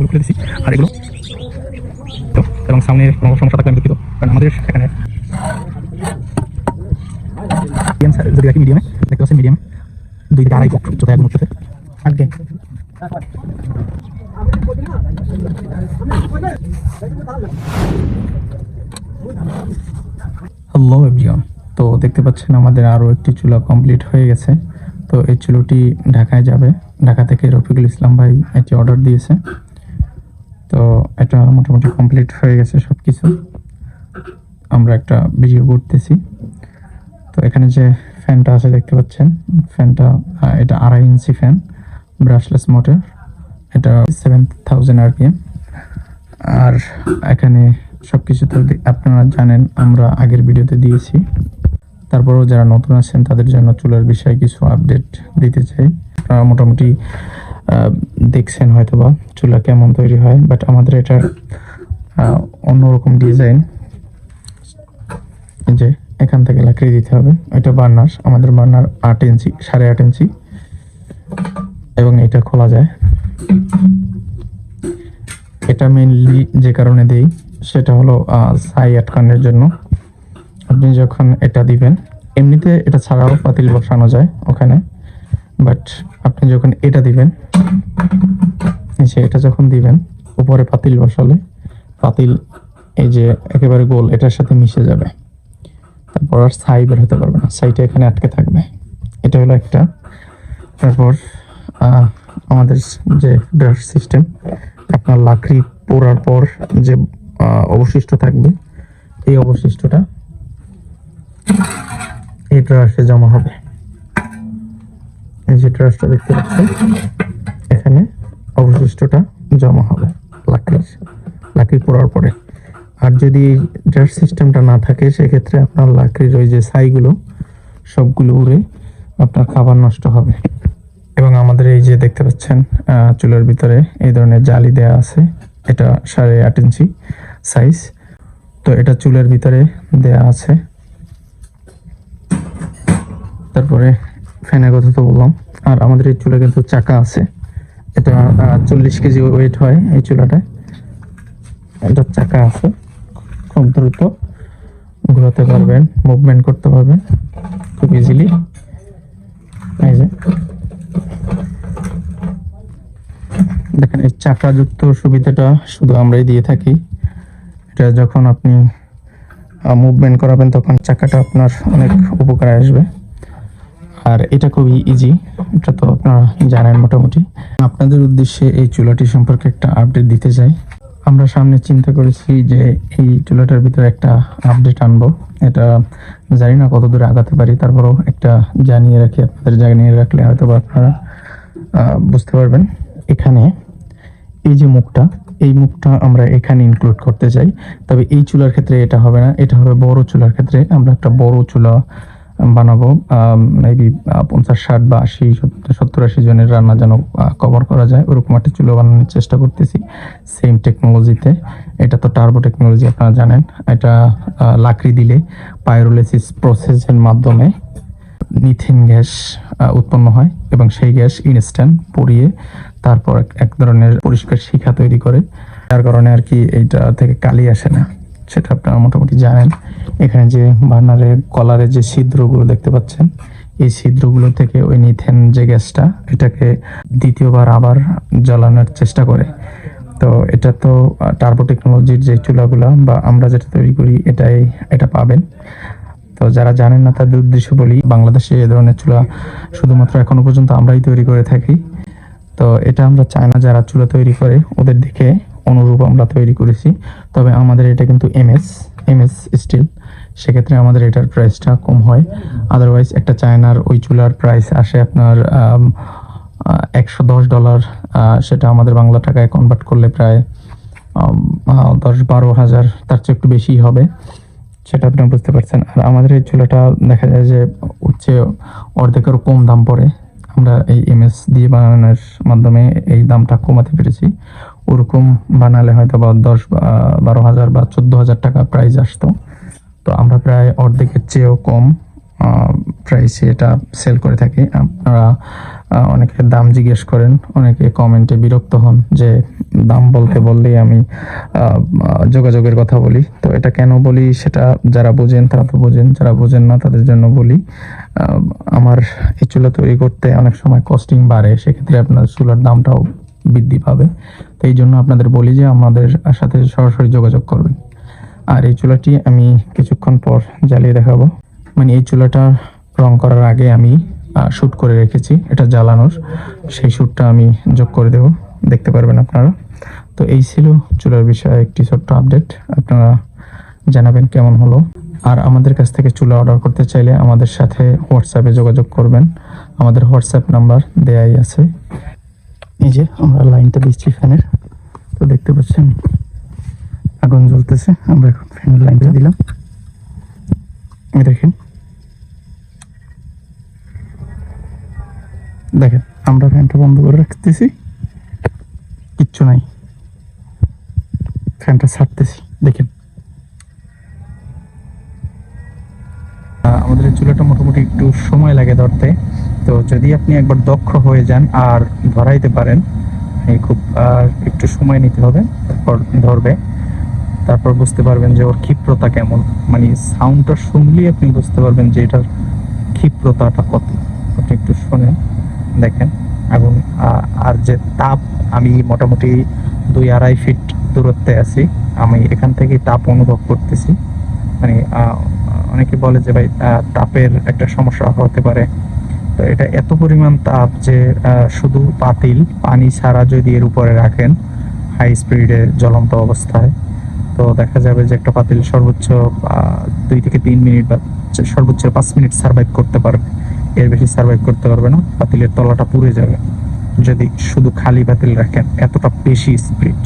তারগুলো খুলে দিচ্ছি আর এগুলো তো এবং সামনে কোনো সমস্যা থাকলে আমি দুঃখিত কারণ আমাদের এখানে মিডিয়াম যদি রাখি মিডিয়ামে দেখতে পাচ্ছেন মিডিয়ামে দুই থেকে আড়াই ফুট উচ্চতা একদম উচ্চতে। আগে। হ্যালো এভরিওয়ান তো দেখতে পাচ্ছেন আমাদের আরও একটি চুলা কমপ্লিট হয়ে গেছে। তো এই চুলোটি ঢাকায় যাবে। ঢাকা থেকে রফিকুল ইসলাম ভাই এটি অর্ডার দিয়েছে। তো এটা মোটামুটি কমপ্লিট হয়ে গেছে সব কিছু আমরা একটা ভিডিও করতেছি। তো এখানে যে ফ্যানটা আছে দেখতে পাচ্ছেন, ফ্যানটা এটা আড়াই ইঞ্চি ফ্যান ব্রাশলেস মোটর এটা সেভেন থাউজেন্ড আরপিএম আর এখানে সব কিছু তো আপনারা জানেন, আমরা আগের ভিডিওতে দিয়েছি। তারপরেও যারা নতুন আছেন, তাদের জন্য চুলার বিষয়ে কিছু আপডেট দিতে চাই। মোটামুটি দেখছেন হয়তোবা, চুলা কেমন তৈরি হয় বাট আমাদের এটা অন্যরকম ডিজাইন যে, এখান থেকে লাকড়ি দিতে হবে। এটা বার্নার, আমাদের বার্নার আট ইঞ্চি, সাড়ে আট ইঞ্চি। এবং এটা খোলা যায়। এটা মেইনলি যে কারণে দেই, সেটা হলো ছাই আটকানোর জন্য। আপনি যখন এটা দিবেন, এমনিতে এটা ছাড়াও পাতিল বসানো যায় ওখানে। বাট আপনি যখন এটা দিবেন যে এটা যখন দিবেন, উপরে পাতিল বসালে, পাতিল এই যে একেবারে গোল, এটার সাথে মিশে যাবে। তারপর আর ছাই বের হতে পারবে না, ছাইটা এখানে আটকে থাকবে। এটা হলো একটা। তারপর আমাদের যে ড্রাস সিস্টেম আপনার লাকড়ি পোড়ার পর যে অবশিষ্ট থাকবে, এই অবশিষ্টটা এই ড্রাসে জমা হবে। এই দেখতে পাচ্ছেন, এখানে অবশিষ্টটা জমা হবে লাকড়ির লাকড়ি পোড়ার পরে। আর যদি ড্রাস সিস্টেমটা না থাকে, সেক্ষেত্রে আপনার লাকড়ির ওই যে ছাইগুলো, সবগুলো উড়ে আপনার খাবার নষ্ট হবে। এবং আমাদের এই যে দেখতে পাচ্ছেন চুলার ভিতরে এই ধরনের জালি দেয়া আছে। এটা সাড়ে আট ইঞ্চি সাইজ তো এটা চুলের ভিতরে দেয়া আছে। তারপরে ফ্যানের কথা তো বললাম। আর আমাদের এই চুলা কিন্তু চাকা আছে। এটা চল্লিশ কেজি ওয়েট হয় এই চুলাটায়। এটা চাকা আছে। খুব দ্রুত ঘোরাতে পারবেন মুভমেন্ট করতে পারবেন। খুব ইজিলি এই যে। দেখেন, এই চাকাযুক্ত সুবিধাটা শুধু আমরাই দিয়ে থাকি। এটা যখন আপনি মুভমেন্ট করাবেন, তখন চাকাটা আপনার অনেক উপকারে আসবে। আর এটা খুবই ইজি এটা তো আপনারা জানেন মোটামুটি। আপনাদের উদ্দেশ্যে এই চুলাটি সম্পর্কে একটা আপডেট দিতে চাই। আমরা সামনে চিন্তা করেছি যে এই চুলাটার ভিতরে একটা আপডেট আনব। এটা জানি না কত দূরে আগাতে পারি, তারপরেও একটা জানিয়ে রাখি, আপনাদের জানিয়ে রাখলে হয়তো বা আপনারা বুঝতে পারবেন। এখানে এই যে মুখটা, এই মুখটা আমরা এখানে ইনক্লুড করতে চাই। তবে এই চুলার ক্ষেত্রে এটা হবে না, এটা হবে বড় চুলার ক্ষেত্রে আমরা একটা বড় চুলা বানাবো মেবি পঞ্চাশ, ষাট বা আশি, সত্তর- আশি জনের রান্না যেন কভার করা যায়। ওরকম একটা চুলো বানানোর চেষ্টা করতেছি। সেম টেকনোলজিতে এটা তো টার্বো টেকনোলজি আপনারা জানেন। এটা লাকড়ি দিলে পাইরোলিসিস প্রসেসের মাধ্যমে মিথেন গ্যাস উৎপন্ন হয় এবং সেই গ্যাস ইনস্ট্যান্ট পুড়িয়ে তারপর এক ধরনের পরিষ্কার শিখা তৈরি করে। যার কারণে আর কি এইটা থেকে কালি আসে না, সেটা আপনারা মোটামুটি জানেন। এখানে যে বার্নারের কলারে যে ছিদ্রগুলো দেখতে পাচ্ছেন, এই ছিদ্রগুলো থেকে ওই নিথেন যে গ্যাসটা, এটাকে দ্বিতীয়বার আবার জ্বালানোর চেষ্টা করে। তো এটা তো টার্বো টেকনোলজির যে চুলাগুলো বা আমরা যেটা তৈরি করি, এটাই, এটা পাবেন। তো যারা জানেন না তাদের উদ্দেশ্য বলি, বাংলাদেশে এ ধরনের চুলা শুধুমাত্র এখনও পর্যন্ত আমরাই তৈরি করে থাকি। তো এটা আমরা চায়না যারা চুলা তৈরি করে, ওদের দেখে অনুরূপ আমরা তৈরি করেছি। তবে আমাদের এটা কিন্তু এমএস এমএস স্টিল। সেক্ষেত্রে আমাদের এটার প্রাইসটা কম হয়। আদারওয়াইজ একটা চায়নার ওই চুলার প্রাইস আসে আপনার একশো দশ ডলার সেটা আমাদের বাংলা টাকায় কনভার্ট করলে প্রায় দশ বারো হাজার, তার চেয়ে একটু বেশি হবে। সেটা আপনি বুঝতে পারছেন। আর আমাদের এই চুলাটা দেখা যায় যে হচ্ছে অর্ধেকেরও কম দাম পড়ে। আমরা এই এমএস দিয়ে বানানোর মাধ্যমে এই দামটা কমাতে পেরেছি। ওরকম বানালে হয়তো বা দশ বারো হাজার বা চোদ্দ হাজার টাকা প্রাইস আসতো। প্রায় অর্ধেকের চেয়েও কম প্রাইসে এটা সেল করে থাকি। আপনারা অনেকে দাম জিজ্ঞেস করেন, অনেকে কমেন্টে বিরক্ত হন যে দাম বলতে বললেই আমি যোগাযোগের কথা বলি। তো এটা কেন বলি সেটা যারা বোঝেন তারা তো বোঝেন, যারা বোঝেন না তাদের জন্য বলি। আমার এই চুলা তৈরি করতে অনেক সময় কস্টিং বাড়ে, সেক্ষেত্রে আপনার চুলার দামটাও বৃদ্ধি পাবে। তো এই জন্য আপনাদের বলি যে আমাদের সাথে সরাসরি যোগাযোগ করবেন। আর এই চুলাটি আমি কিছুক্ষণ পর জ্বালিয়ে দেখাবো। মানে এই চুলাটা রং করার আগে আমি শ্যুট করে রেখেছি, এটা জ্বালানোর। সেই শ্যুটটা আমি যোগ করে দেব। দেখতে পারবেন আপনারা। তো এই ছিল চুলার বিষয়ে একটি ছোট্ট আপডেট। আপনারা জানাবেন কেমন হলো। আর আমাদের কাছ থেকে চুলা অর্ডার করতে চাইলে আমাদের সাথে হোয়াটসঅ্যাপে যোগাযোগ করবেন। আমাদের হোয়াটসঅ্যাপ নাম্বার দেয়াই আছে। এই যে আমরা লাইনটা দিচ্ছি ফ্যানের। তো দেখতে পাচ্ছেন আগুন জ্বলতেছে। আমরা এখন ফ্যানের লাইনটা দিলাম। দেখেন। দেখেন, আমরা ফ্যানটা বন্ধ করে রাখতেছি। কিচ্ছু নাই। ফ্যানটা ছাড়তেছি। দেখেন। আমাদের চুলাটা মোটামুটি একটু সময় লাগে ধরতে। তো যদি আপনি একবার দক্ষ হয়ে যান আর ধরাইতে পারেন খুব একটু সময় নিতে হবে, তারপর ধরবে। তারপর বুঝতে পারবেন যে ওর ক্ষিপ্রতা কেমন। মানে সাউন্ডটা শুনলেই আপনি বুঝতে পারবেন যে এটার ক্ষিপ্রতাটা কত। আপনি একটু শোনেন, দেখেন। এবং আর যে তাপ, আমি মোটামুটি দুই আড়াই ফিট দূরত্বে আছি। আমি এখান থেকে তাপ অনুভব করতেছি। মানে অনেকে বলে যে ভাই তাপের একটা সমস্যা হতে পারে। তো এটা এত পরিমাণ তাপ যে শুধু পাতিল পানি ছাড়া যদি এর উপরে রাখেন হাই স্পিডে জ্বলন্ত অবস্থায় তো দেখা যাবে যে একটা পাতিল সর্বোচ্চ দুই থেকে তিন মিনিট বা সর্বোচ্চ পাঁচ মিনিট সার্ভাইভ করতে পারবে। এর বেশি সার্ভাইভ করতে পারবে না, পাতিলের তলাটা পুড়ে যাবে। যদি শুধু খালি পাতিল রাখেন, এতটা বেশি স্পিড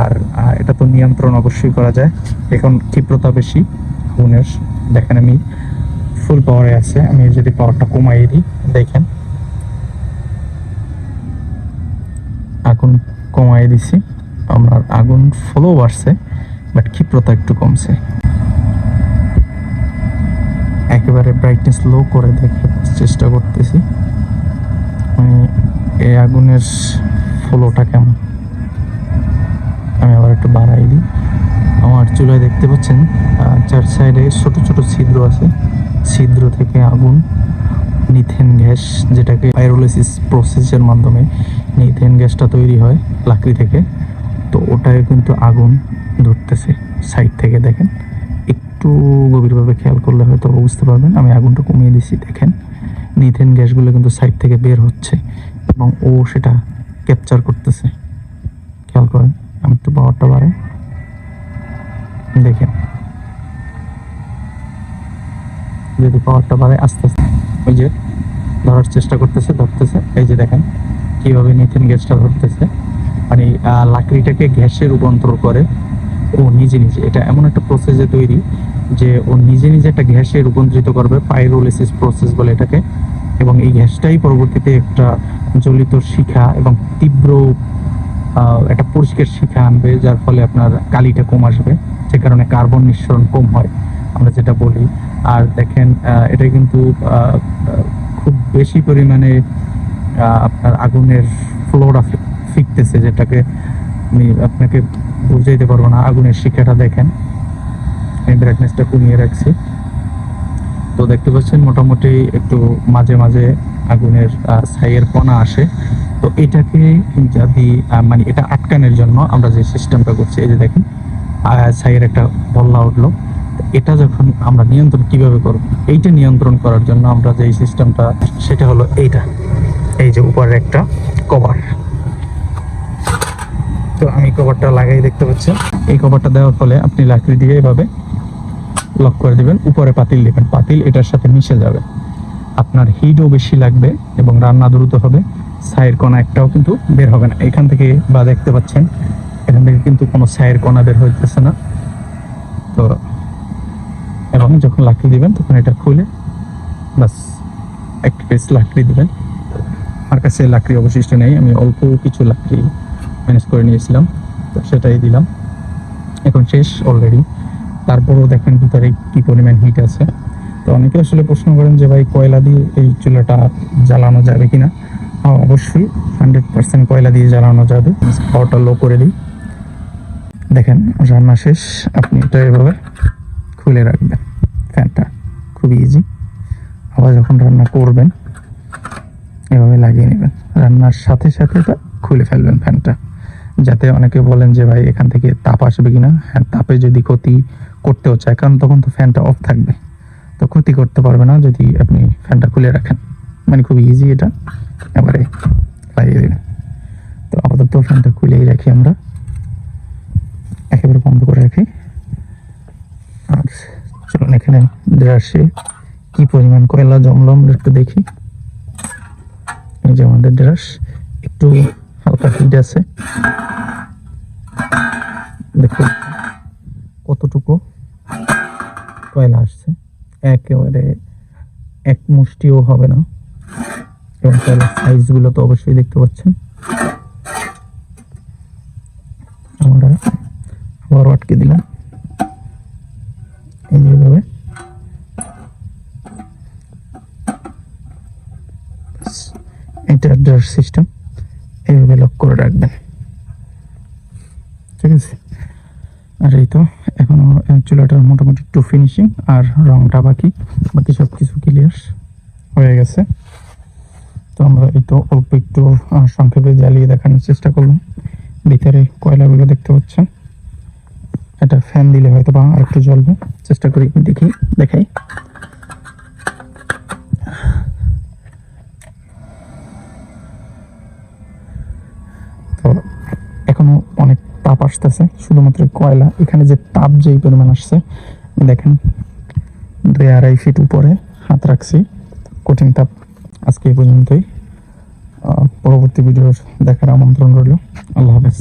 আর এটা তো নিয়ন্ত্রণ অবশ্যই করা যায়। এখন ক্ষিপ্রতা বেশি আগুনের দেখেন আমি ফুল পাওয়ারে আছে। আমি যদি পাওয়ারটা কমাই দিই, দেখেন। আগুন কমাই দিছি। আমার আগুন ফলো বাড়ছে। বাট ক্ষিপ্রতা একটু কমছে। একেবারে ব্রাইটনেস লো করে দেখার চেষ্টা করতেছি। মানে এই আগুনের ফলোটা কেমন? আমি আবার একটু বাড়াই দিই। আমার চুলায় দেখতে পাচ্ছেন চার সাইডে ছোট ছোট ছিদ্র আছে। ছিদ্র থেকে আগুন নিথেন গ্যাস যেটাকে পাইরোলিসিস প্রসেসের মাধ্যমে নিথেন গ্যাসটা তৈরি হয় লাকড়ি থেকে। তো ওটায় কিন্তু আগুন ধরতেছে সাইড থেকে দেখেন। একটু গভীরভাবে খেয়াল করলে হয়তো বুঝতে পারবেন। আমি আগুনটা কমিয়ে দিছি, দেখেন। নিথেন গ্যাসগুলো কিন্তু সাইড থেকে বের হচ্ছে এবং ও সেটা ক্যাপচার করতেছে। খেয়াল করেন, আমি একটু পাওয়ারটা বাড়াই। দেখেন। যদি পাওয়ারটা বাড়ে আস্তে আস্তে ওই যে ধরার চেষ্টা করতেছে, ধরতেছে। এই যে দেখেন, কীভাবে নিথেন গ্যাসটা ধরতেছে। মানে লাকড়িটাকে গ্যাসে রূপান্তর করে। ও নিজে নিজে, এটা এমন একটা প্রসেসে তৈরি যে ও নিজে নিজে একটা গ্যাসে রূপান্তরিত করবে পাইরোলিসিস প্রসেস বলে এটাকে। এবং এই গ্যাসটাই পরবর্তীতে একটা জ্বলিত শিখা এবং তীব্র একটা পরিষ্কার শিখা আনবে, যার ফলে আপনার কালিটা কম আসবে, যে কারণে কার্বন নিঃসরণ কম হয়, আমরা যেটা বলি। আর দেখেন এটা কিন্তু খুব বেশি পরিমাণে আপনার আগুনের ফ্লোরা ফিকতেছে যেটাকে আমি আপনাকে বুঝাইতে পারব না, আগুনের শিক্ষাটা দেখেন। আমি ব্রাইটনেসটা কমিয়ে রাখছি। তো দেখতে পাচ্ছেন, মোটামুটি একটু মাঝে মাঝে আগুনের ছাইয়ের কণা আসে। তো এটাকে যদি মানে এটা আটকানোর জন্য আমরা যে সিস্টেমটা করছি, এই যে দেখেন ছাইয়ের একটা বল্লা উঠল। এটা যখন আমরা নিয়ন্ত্রণ কীভাবে করব? এইটা নিয়ন্ত্রণ করার জন্য আমরা যে সিস্টেমটা সেটা হলো এইটা। এই যে উপরের একটা কভার তো আমি কভারটা লাগাই দেখতে পাচ্ছেন। এই কভারটা দেওয়ার ফলে আপনি লাকড়ি দিয়ে এভাবে লক করে দিবেন। উপরে পাতিল দিবেন। পাতিল এটার সাথে মিশে যাবে। আপনার হিটও বেশি লাগবে এবং রান্না দ্রুত হবে। ছায়ের কণা একটাও কিন্তু বের হবে না। এখান থেকে বা দেখতে পাচ্ছেন, এখান থেকে কিন্তু কোনো ছায়ের কণা বের হইতেছে না। তো এবং যখন লাকড়ি দিবেন, তখন এটা খুলে বাস একটা পিস লাকড়ি দিবেন। আমার কাছে লাকড়ি অবশিষ্ট নেই। আমি অল্প কিছু লাকড়ি ম্যানেজ করে নিয়েছিলাম, তো সেটাই দিলাম। এখন শেষ অলরেডি তারপরেও দেখেন ভিতরে কি পরিমাণ হিট আছে। তো অনেকে আসলে প্রশ্ন করেন যে, ভাই, কয়লা দিয়ে এই চুলাটা জ্বালানো যাবে কিনা? হ্যাঁ অবশ্যই হান্ড্রেড পার্সেন্ট কয়লা দিয়ে জ্বালানো যাবে। পাওয়ারটা লো করে দিই। দেখেন, রান্না শেষ। আপনি এটা এভাবে খুলে রাখবেন। ফ্যানটা খুবই ইজি আবার যখন রান্না করবেন, এভাবে লাগিয়ে নেবেন। রান্নার সাথে সাথে এটা খুলে ফেলবেন ফ্যানটা। যাতে অনেকে বলেন যে, ভাই, এখান থেকে তাপ আসবে কিনা? হ্যাঁ তাপে যদি ক্ষতি করতেও চায়, কারণ তখন তো ফ্যানটা অফ থাকবে। তো ক্ষতি করতে পারবে না যদি আপনি ফ্যানটা খুলে রাখেন। মানে খুব ইজি এটা। এবারে লাগিয়ে দেবেন। তো আপাতত ফ্যানটা খুলেই রাখি আমরা। একেবারে বন্ধ করে রাখি। আর চলুন এখানে ড্রাসে কি পরিমাণ কয়লা জমলো আমরা একটু দেখি। এই যে আমাদের ড্রাস একটু হালকা হিট আছে। দেখুন, কতটুকু কয়লা আসছে? একেবারে এক মুষ্টিও হবে না। এবং কয়লার সাইজগুলো তো অবশ্যই দেখতে পাচ্ছেন। আমরা আবার আটকে দিলাম। এটা সিস্টেম এইভাবে লক করে রাখবেন। ঠিক আছে? আর এই তো, এখনও চুলাটার মোটামুটি একটু ফিনিশিং আর রংটা বাকি বাকি সব কিছু ক্লিয়ার হয়ে গেছে। তো আমরা এই তো অল্প একটু সংক্ষেপে জ্বালিয়ে দেখানোর চেষ্টা করলাম। ভিতরে কয়লাগুলো দেখতে পাচ্ছেন? একটা ফ্যান দিলে হয়তো বা আর একটু জ্বলবে। চেষ্টা করি দেখি, দেখাই তো এখনও অনেক তাপ আসতেছে, শুধুমাত্র কয়লা। এখানে যে তাপ যেই পরিমাণ আসছে, দেখেন, দুই আড়াই ফিট উপরে হাত রাখছি, কঠিন তাপ আজকে এই পর্যন্তই। পরবর্তী ভিডিওর দেখার আমন্ত্রণ রইল। আল্লাহ হাফেজ।